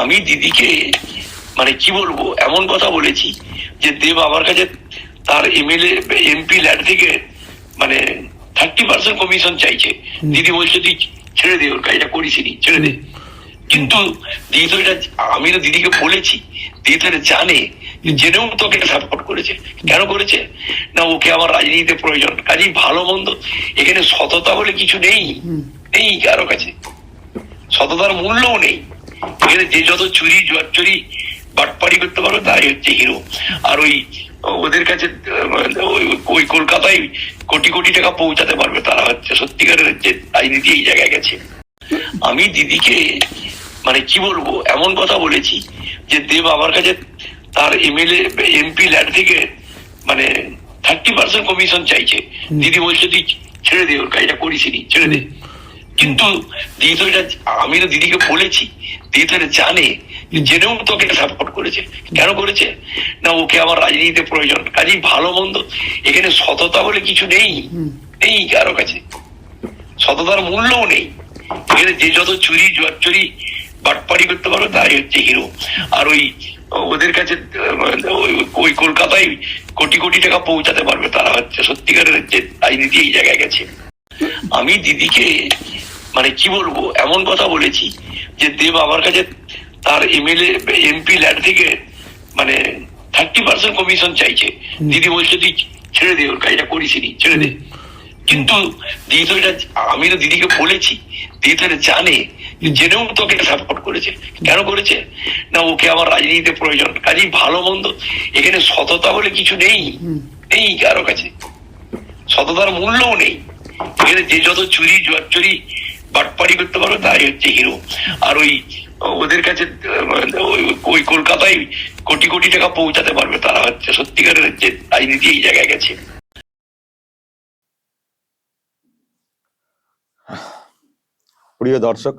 আমি দিদিকে মানে কি বলব এমন কথা বলেছি যে দেব আমার কাছে তার এমএলএ এমপি ল্যাড থেকে মানে থার্টি পার্সেন্ট কমিশন চাইছে। দিদি বলছে তুই ছেড়ে দে ওর কাজটা করিসনি ছেড়ে দে। কিন্তু দিদি তো এটা আমি তো দিদিকে বলেছি দিদি তো এটা জানে জেনেও তোকে সাপোর্ট করেছে। কেন করেছে? না ওকে আমার রাজনীতিতে প্রয়োজন। কাজেই ভালো মন্দ এখানে সততা বলে কিছু নেই। নেই কারও কাছে। সততার মূল্যও নেই। এখানে যে যত চুরি জোয়ার চুরি বাটপাড়ি করতে পারো তাই হচ্ছে হিরো আর ওই ওদের কাছে ওই কলকাতায় কোটি কোটি টাকা পৌঁছাতে পারবে তারা হচ্ছে সত্যিকারের হচ্ছে রাজনীতি এই জায়গায় গেছে। আমি দিদিকে মানে কি বলব এমন কথা বলেছি যে দেব আমার কাছে তার এমএলএ এমপি ল্যাড থেকে মানে থার্টি পার্সেন্ট কমিশন চাইছে। দিদি বলছে তুই ছেড়ে দে ওর কাজটা করিসনি ছেড়ে দে। কিন্তু দিদি তো এটা আমি তো দিদিকে বলেছি দিদি তো জানে জেনেও তোকে সাপোর্ট করেছে। কেন করেছে? না, ওকে আমার রাজনীতিতে প্রয়োজন। কাজেই ভালো মন্দ। এখানে সততা বলে কিছু নেই। নেই কারও কাছে। সততার মূল্যও নেই। এখানে যে যত চুরি জোয়ার চুরি বাটপাড়ি করতে পারো তাই হচ্ছে হিরো আর ওই, ওদের কাছে, ওই কলকাতায় কোটি কোটি টাকা পৌঁছাতে পারবে। তারা হচ্ছে সত্যিকারের হচ্ছে রাজনীতি এই জায়গায় গেছে। আমি দিদিকে মানে কি বলব এমন কথা বলেছি যে দেব আমার কাছে তার এমএলএ এমপি ল্যাড থেকে মানে থার্টি পার্সেন্ট কমিশন চাইছে। দিদি বলছে তুই ছেড়ে দে ওর কাজটা করিসনি ছেড়ে দে। কিন্তু দিদি তো এটা আমি তো দিদিকে বলেছি দিদি তো এটা জানে জেনেও তোকে সাপোর্ট করেছে। কেন করেছে? না ওকে আমার রাজনীতিতে প্রয়োজন। কাজেই ভালো মন্দ এখানে সততা বলে কিছু নেই নেই কারও কাছে। সততার মূল্যও নেই। এখানে যে যত চুরি জোয়ার চুরি করতে পারো তাই হচ্ছে হিরো আর ওই, ওদের কাছে, ওই কলকাতায় কোটি কোটি টাকা পৌঁছাতে পারবে, তারা হচ্ছে সত্যিকারের হচ্ছে রাজনীতি এই জায়গায় গেছে। প্রিয় দর্শক,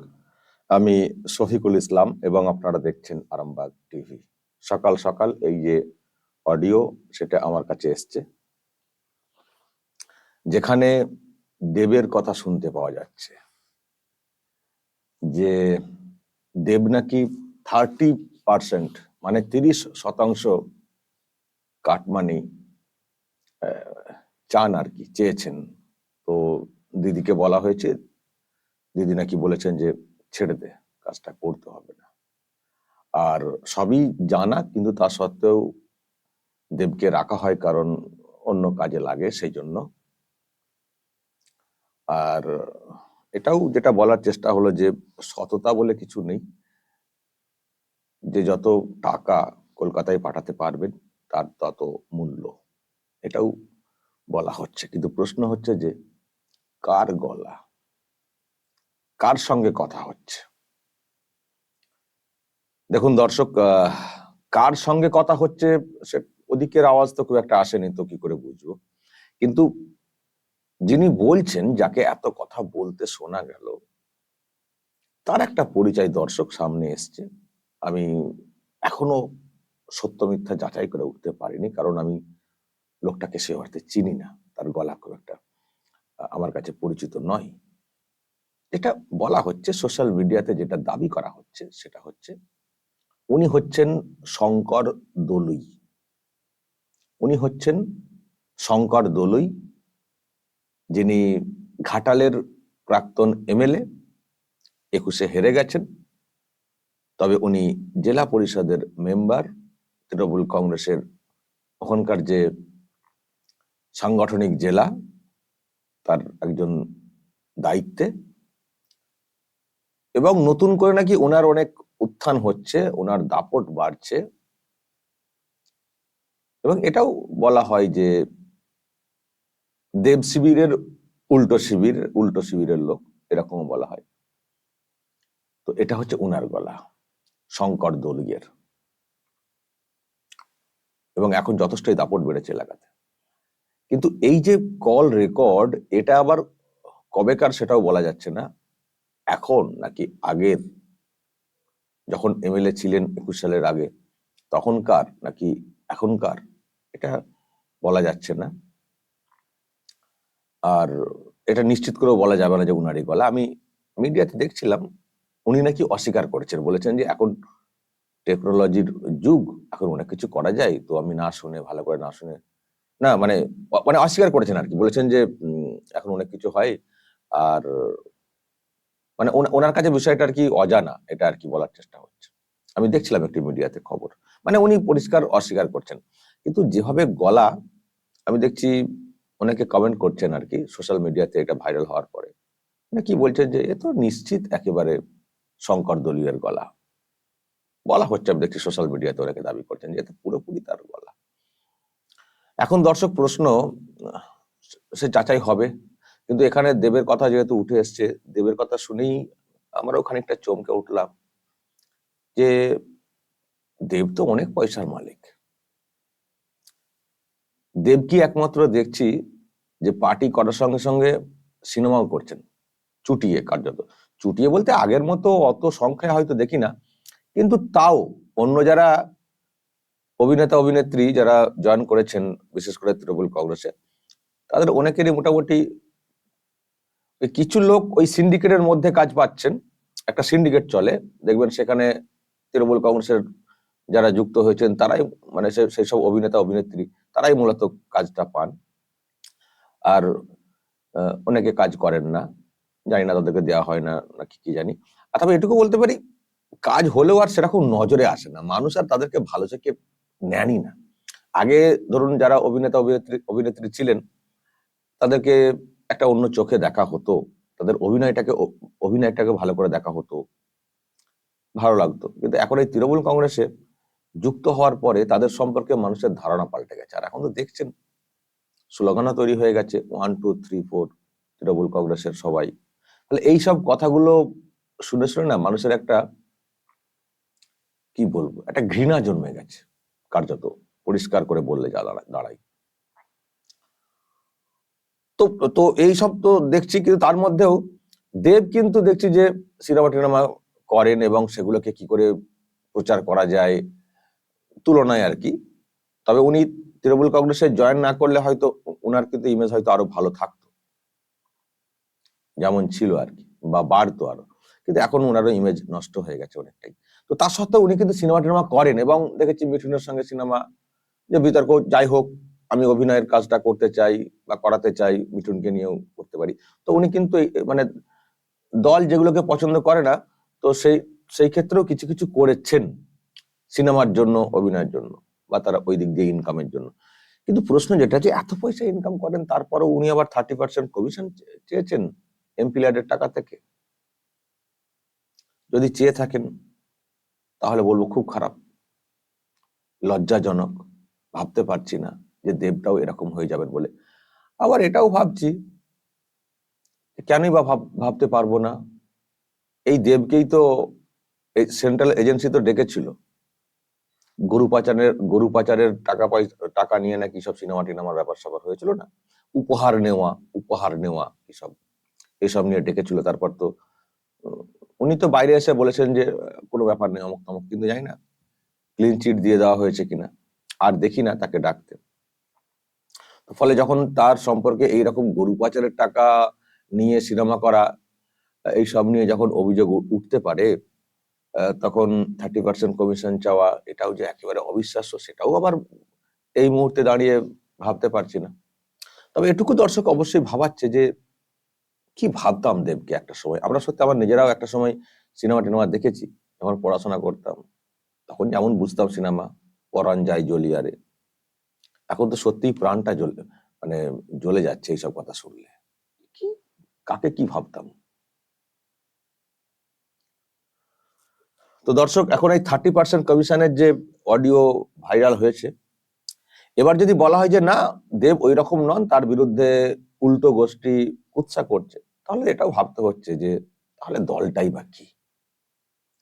আমি শফিকুল ইসলাম এবং আপনারা দেখছেন আরামবাগ টিভি। সকাল সকাল এই যে অডিও, সেটা আমার কাছে এসছে। যেখানে দেবের কথা শুনতে পাওয়া যাচ্ছে। যে দেব নাকি থার্টি পার্সেন্ট মানে তিরিশ শতাংশ কাটমানি চান আর কি, চেয়েছেন। তো দিদিকে বলা হয়েছে, দিদি নাকি বলেছেন যে ছেড়ে দে, কাজটা করতে হবে না। আর সবই জানা, কিন্তু তা সত্ত্বেও দেবকে রাখা হয় কারণ অন্য কাজে লাগে সেই জন্য। আর এটাও যেটা বলার চেষ্টা হলো যে সততা বলে কিছু নেই। যে যত টাকা কলকাতায় পাঠাতে পারবেন, তার তত মূল্য। এটাও বলা হচ্ছে। কিন্তু প্রশ্ন হচ্ছে যে, কার গলা? কার সঙ্গে কথা হচ্ছে? দেখুন দর্শক কার সঙ্গে কথা হচ্ছে সে ওদিকের আওয়াজ তো খুব একটা আসেনি, তো কি করে বুঝব? কিন্তু যিনি বলছেন, যাকে এত কথা বলতে শোনা গেল, তার একটা পরিচয় দর্শক সামনে এসছে। আমি এখনও সত্য মিথ্যা যাচাই করে উঠতে পারিনি, কারণ আমি লোকটাকে সে অর্থে চিনি না, তার গলা খুব একটা আমার কাছে পরিচিত নয়। এটা বলা হচ্ছে, সোশ্যাল মিডিয়াতে যেটা দাবি করা হচ্ছে, সেটা হচ্ছে, উনি হচ্ছেন শঙ্কর দলুই। উনি হচ্ছেন শঙ্কর দলুই যিনি ঘাটালের প্রাক্তন এমএলএ, একুশে হেরে গেছেন। তবে উনি জেলা পরিষদের মেম্বার, তৃণমূল কংগ্রেসের ওখানকার যে সাংগঠনিক জেলা, তার একজন দায়িত্বে। এবং নতুন করে নাকি ওনার অনেক উত্থান হচ্ছে ওনার দাপট বাড়ছে। এবং এটাও বলা হয় যে দেব শিবিরের উল্টো শিবির, উল্টো শিবিরের লোক এরকম বলা হয়। তো এটা হচ্ছে উনার গলা, শঙ্কর দলীয়ের এবং এখন যথেষ্টই দাপট বেড়েছে এলাকাতে। কিন্তু এই যে কল রেকর্ড, এটা আবার কবেকার সেটাও বলা যাচ্ছে না। এখন নাকি আগের, যখন এমএলএ ছিলেন একুশ সালের আগে, তখনকার নাকি এখনকার, এটা বলা যাচ্ছে না। আর এটা নিশ্চিত করেও বলা যাবে না যে উনারই গলা। আমি মিডিয়াতে দেখছিলাম, উনি নাকি অস্বীকার করেছেন, বলেছেন যে এখন টেকনোলজির যুগ, এখন অনেক কিছু করা যায়, তো আমি না শুনে, ভালো করে না শুনে, না মানে মানে অস্বীকার করেছেন আর কি। বলেছেন যে এখন অনেক কিছু হয় আর মানে ওনা- ওনার কাছে বিষয়টা আর কি অজানা, এটা আর কি বলার চেষ্টা হচ্ছে। আমি দেখছিলাম একটি মিডিয়াতে খবর। মানে উনি পরিষ্কার অস্বীকার করছেন। কিন্তু যেভাবে গলা, আমি দেখছি অনেকে কমেন্ট করছেন আর কি সোশ্যাল মিডিয়াতে এটা ভাইরাল হওয়ার পরে। মানে কি বলছেন যে, এ তো নিশ্চিত একেবারে শঙ্কর দলীয়ের গলা। বলা হচ্ছে আমি দেখছি সোশ্যাল মিডিয়াতে অনেকে দাবি করছেন যে পুরোপুরি তার গলা। এখন দর্শক প্রশ্ন, সে যাচাই হবে। কিন্তু এখানে দেবের কথা যেহেতু উঠে এসছে, দেবের কথা শুনেই আমরাও খানিকটা চমকে উঠলাম যে, দেব তো অনেক পয়সার মালিক। দেব কি একমাত্র দেখছি যে পার্টি করার সঙ্গে সঙ্গে সিনেমাও করছেন, চুটিয়ে কার্যত। চুটিয়ে বলতে আগের মতো অত সংখ্যায় হয়তো দেখি না, কিন্তু তাও অন্য যারা অভিনেতা, অভিনেত্রী যারা জয়েন করেছেন, বিশেষ করে তৃণমূল কংগ্রেসে, তাদের অনেকেরই মোটামুটি কিছু লোক ওই সিন্ডিকেটের মধ্যে কাজ পাচ্ছেন, একটা সিন্ডিকেট চলে, দেখবেন সেখানে তৃণমূল কংগ্রেসের যারা যুক্ত হয়েছেন, তারাই মানে সেই সব অভিনেতা, অভিনেত্রী তারাই মূলত কাজটা পান। আর অনেকে কাজ করেন না। জানি না তাদেরকে দেওয়া হয় না, নাকি কি জানি। আর তবে এটুকু বলতে পারি, কাজ হলেও আর সেরকম নজরে আসে না। মানুষ আর তাদেরকে ভালো চোখে নেনই না। আগে ধরুন যারা অভিনেতা, অভিনেত্রী অভিনেত্রী ছিলেন, তাদেরকে একটা অন্য চোখে দেখা হতো। তাদের অভিনয়টাকে অভিনয়টাকে ভালো করে দেখা হতো। ভালো লাগতো। কিন্তু এখন এই তৃণমূল কংগ্রেসে যুক্ত হওয়ার পরে তাদের সম্পর্কে মানুষের ধারণা পাল্টে গেছে। আর এখন তো দেখছেন, স্লোগানও তৈরি হয়ে গেছে one two three four Trinamool কংগ্রেসের সবাই। তাহলে এইসব কথাগুলো শুনে শুনে না মানুষের একটা, কি বলব, একটা ঘৃণা জন্মে গেছে, কার্যত পরিষ্কার করে বললে যা দাঁড়ায় তো তো এইসব তো দেখছি, কিন্তু তার মধ্যেও দেব কিন্তু দেখছি যে সিনেমা টিনেমা করেন এবং সেগুলোকে কি করে প্রচার করা যায় তুলনায় আর কি। তবে উনি তৃণমূল কংগ্রেসে জয়েন না করলে হয়তো ওনার কিন্তু ইমেজ হয়তো আরও ভালো থাকতো। যেমন ছিল আর কি, বা বাড়তো আরও। কিন্তু এখন ওনারও ইমেজ নষ্ট হয়ে গেছে অনেকটাই। তো তার সত্ত্বেও উনি কিন্তু সিনেমা টিনেমা করেন এবং দেখেছি মিঠুনের সঙ্গে সিনেমা যে বিতর্ক, যাই হোক, আমি অভিনয়ের কাজটা করতে চাই বা করাতে চাই, মিঠুনকে নিয়েও করতে পারি। তো উনি কিন্তু মানে দল যেগুলোকে পছন্দ করে না, তো সেই সেই ক্ষেত্রেও কিছু কিছু করেছেন। সিনেমার জন্য, অভিনয়ের জন্য, বা তারা ওই দিক দিয়ে ইনকামের জন্য। কিন্তু প্রশ্ন যেটা যে, এত পয়সা ইনকাম করেন, তারপরেও উনি আবার থার্টি পার্সেন্ট কমিশন চেয়েছেন এমপি ল্যাডের টাকা থেকে? যদি চেয়ে থাকেন, তাহলে বলব খুব খারাপ। লজ্জাজনক। ভাবতে পারছি না যে দেবটাও এরকম হয়ে যাবেন বলে। আবার এটাও ভাবছি কেনই বা ভাব- ভাবতে পারব না? এই দেবকেই তো সেন্ট্রাল এজেন্সি তো ডেকেছিল। গরু পাচারের গরু পাচারের টাকা পয়সা, টাকা নিয়ে নাকি সব সিনেমা টিনেমার ব্যাপার স্যাপার হয়েছিল না? উপহার নেওয়া উপহার নেওয়া, এসব এসব নিয়ে ডেকেছিল। তারপর তো উনি তো বাইরে এসে বলেছেন যে, কোনো ব্যাপার নেই, অমুক তমুক, কিন্তু জানি না ক্লিন চিট দিয়ে দেওয়া হয়েছে কিনা, আর দেখি না তাকে ডাকতে। ফলে যখন তার সম্পর্কে এইরকম গরু পাচারের টাকা নিয়ে সিনেমা করা, এইসব নিয়ে যখন অভিযোগ উঠতে পারে তখন থার্টি পার্সেন্ট কমিশন চাওয়া, এটাও যে একেবারে অবিশ্বাস্য, সেটাও আবার এই মুহূর্তে দাঁড়িয়ে ভাবতে পারছি না। তবে এটুকু দর্শক অবশ্যই ভাবাচ্ছে যে, কি ভাবতাম দেবকে একটা সময়। আমরা সত্যি আমার নিজেরাও একটা সময় সিনেমা টিনেমা দেখেছি, যখন পড়াশোনা করতাম। তখন যেমন বুঝতাম সিনেমা পরাণ যায় জ্বলিয়ারে এখন তো সত্যিই প্রাণটা জ্বলে মানে জ্বলে যাচ্ছে এইসব কথা শুনলে। কি? কাকে কি ভাবতাম? তো দর্শক, এখন এই থার্টি পার্সেন্ট কমিশনের যে অডিও ভাইরাল হয়েছে, এবার যদি বলা হয় যে না, দেব ওই রকম নন, তার বিরুদ্ধে উল্টো গোষ্ঠী কুৎসা করছে, তাহলে এটাও ভাবতে হচ্ছে যে, তাহলে দলটাই বা কি?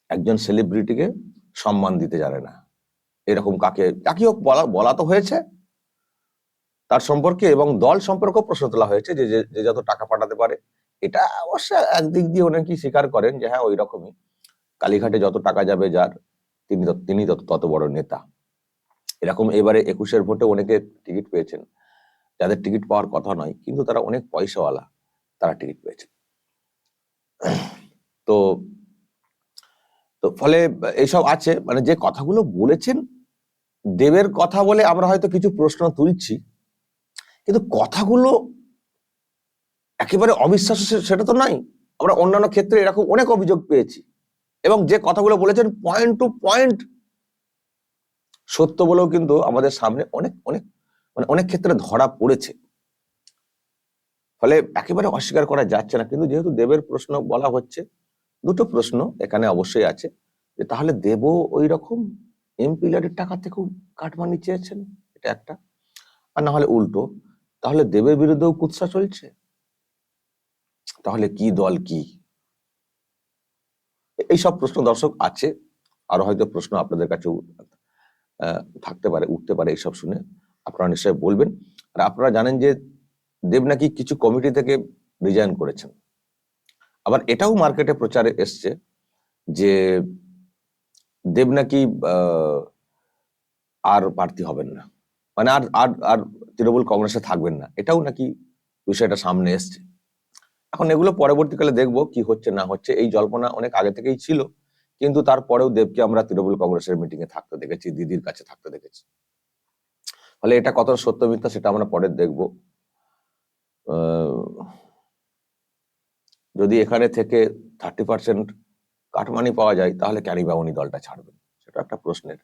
একজন সেলিব্রিটিকে সম্মান দিতে জানে না। এরকম কাকে যাকে হোক বলা বলা তো হয়েছে। তার সম্পর্কে এবং দল সম্পর্কেও প্রশ্ন তোলা হয়েছে যে, যে- যে যত টাকা পাঠাতে পারে। এটা অবশ্য একদিক দিয়ে অনেকেই স্বীকার করেন যে হ্যাঁ ওই রকমই কালীঘাটে যত টাকা যাবে যার, তিনি তিনি তত তত বড় নেতা। এরকম এবারে একুশের ভোটে অনেকে টিকিট পেয়েছেন। যাদের টিকিট পাওয়ার কথা নয়, কিন্তু তারা অনেক পয়সাওয়ালা তারা টিকিট পেয়েছেন। তো তো ফলে এইসব আছে মানে যে কথাগুলো বলেছেন, দেবের কথা বলে আমরা হয়তো কিছু প্রশ্ন তুলছি, কিন্তু কথাগুলো একেবারে অবিশ্বাস্য সেটা তো নাই আমরা অন্যান্য ক্ষেত্রে এরকম অনেক অভিযোগ পেয়েছি। এবং যে কথাগুলো বলেছেন পয়েন্ট টু পয়েন্ট সত্য বলেও কিন্তু আমাদের সামনে অনেক অনেক মানে অনেক ক্ষেত্রে ধরা পড়েছে। ফলে একেবারে অস্বীকার করা যাচ্ছে না, কিন্তু যেহেতু দেবের প্রশ্ন বলা হচ্ছে, দুটো প্রশ্ন এখানে অবশ্যই আছে, যে তাহলে দেব ওই রকম এমপি ল্যাডের টাকা থেকেও কাটমানি চেয়েছেন? এটা একটা। আর না হলে উল্টো, তাহলে দেবের বিরুদ্ধেও কুৎসা চলছে? তাহলে কি দল কি? এই সব প্রশ্ন দর্শক আছে। আরও হয়তো প্রশ্ন আপনাদের কাছে থাকতে পারে, উঠতে পারে এইসব শুনে। আপনারা নিশ্চয়ই বলবেন। আর আপনারা জানেন যে দেব নাকি কিছু কমিটি থেকে রিজাইন করেছেন। আবার এটাও মার্কেটে প্রচারে এসছে যে দেব নাকি আর প্রার্থী হবেন না। মানে আর আর আর তৃণমূল কংগ্রেসে থাকবেন না। এটাও নাকি বিষয়টা সামনে এসছে। এখন এগুলো পরবর্তীকালে দেখব কি হচ্ছে, না হচ্ছে। এই জল্পনা অনেক আগে থেকেই ছিল, কিন্তু তারপরেও দেবকে আমরা তৃণমূল কংগ্রেসের মিটিং এ থাকতে দেখেছি, দিদির কাছে থাকতে দেখেছি। ফলে এটা কত সত্য মিথ্যা সেটা আমরা পরে দেখব। যদি এখানে থেকে থার্টি পার্সেন্ট কাটমানি পাওয়া যায়, তাহলে ক্যানি বাউনি দলটা ছাড়বেন সেটা একটা প্রশ্নের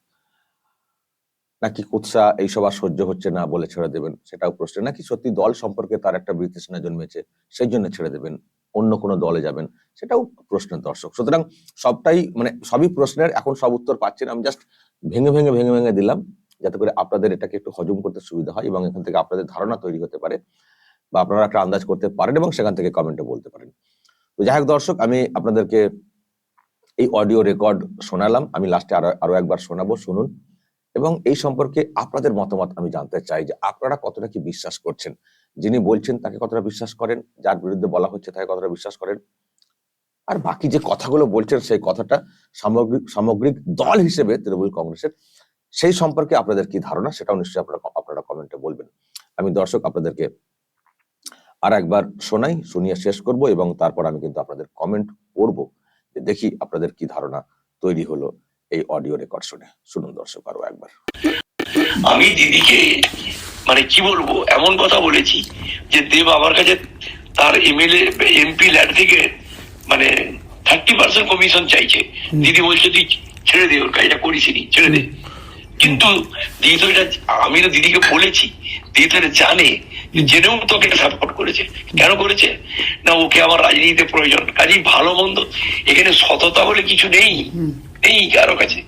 নাকি কুৎসা এইসব আর সহ্য হচ্ছে না বলে ছেড়ে দেবেন? সেটাও প্রশ্ন। নাকি সত্যি দল সম্পর্কে তার একটা বিতৃষ্ণা জন্মেছে, সেই জন্য ছেড়ে দেবেন? অন্য কোনো দলে যাবেন? সেটাও প্রশ্নের দর্শক। সুতরাং সবটাই মানে সবই প্রশ্নের, এখন সব উত্তর পাচ্ছেন। আমি জাস্ট ভেঙে ভেঙে ভেঙে ভেঙে দিলাম, যাতে করে আপনাদের এটাকে একটু হজম করতে সুবিধা হয় এবং এখান থেকে আপনাদের ধারণা তৈরি হতে পারে বা আপনারা একটা আন্দাজ করতে পারেন এবং সেখান থেকে কমেন্টে বলতে পারেন। তো যাই হোক দর্শক, আমি আপনাদেরকে এই অডিও রেকর্ড শোনালাম। আমি লাস্টে আরও আরও একবার শোনাবো, শুনুন। এবং এই সম্পর্কে আপনাদের মতামত আমি জানতে চাই যে আপনারা কতটা কি বিশ্বাস করছেন? যিনি বলছেন তাকে কতটা বিশ্বাস করেন, যার বিরুদ্ধে বলা হচ্ছে তাকে কতটা বিশ্বাস করেন? আর বাকি যে কথাগুলো বলছেন সেই কথাটা সামগ্রিক সামগ্রিক দল হিসেবে তৃণমূল কংগ্রেসের, সেই সম্পর্কে আপনাদের কি ধারণা? সেটাও নিশ্চয়ই আপনারা আপনারা কমেন্টে বলবেন। আমি দর্শক আপনাদেরকে আর একবার শোনাই, শুনিয়ে শেষ করব এবং তারপর আমি কিন্তু আপনাদের কমেন্ট পড়ব দেখি আপনাদের কি ধারণা তৈরি হলো। এই অডিও রেকর্ড শুনে। শুনুন দর্শক আরও একবার। আমি দিদিকে মানে কি বলব এমন কথা বলেছি যে দেব আমার কাছে তার এমএলএ এমপি ল্যাড থেকে মানে থার্টি পার্সেন্ট কমিশন চাইছে। দিদি বলছে তুই ছেড়ে দে ওর কাজটা করিসনি ছেড়ে দে। কিন্তু দিদি তো এটা আমি তো দিদিকে বলেছি দিদি তো এটা জানে জেনেও তোকে সাপোর্ট করেছে। কেন করেছে? না ওকে আমার রাজনীতিতে প্রয়োজন। কাজেই ভালো মন্দ এখানে সততা বলে কিছু নেই। নেই কারও কাছে।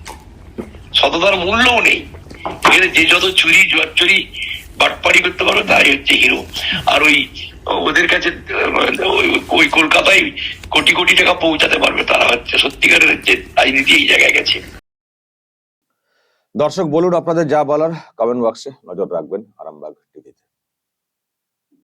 সততার মূল্যও নেই। এখানে যে যত চুরি জোয়ার চুরি বাটপাড়ি করতে পারবে, তাই হচ্ছে হিরো আর ওই, ওদের কাছে, ওই- ওই কলকাতায় কোটি কোটি টাকা পৌঁছাতে পারবে। তারা হচ্ছে সত্যিকারের যে রাজনীতি এই জায়গায় গেছে। দর্শক, বলুন আপনাদের যা বলার। কমেন্ট বক্সে নজর রাখবেন। আরামবাগ টিভিতে।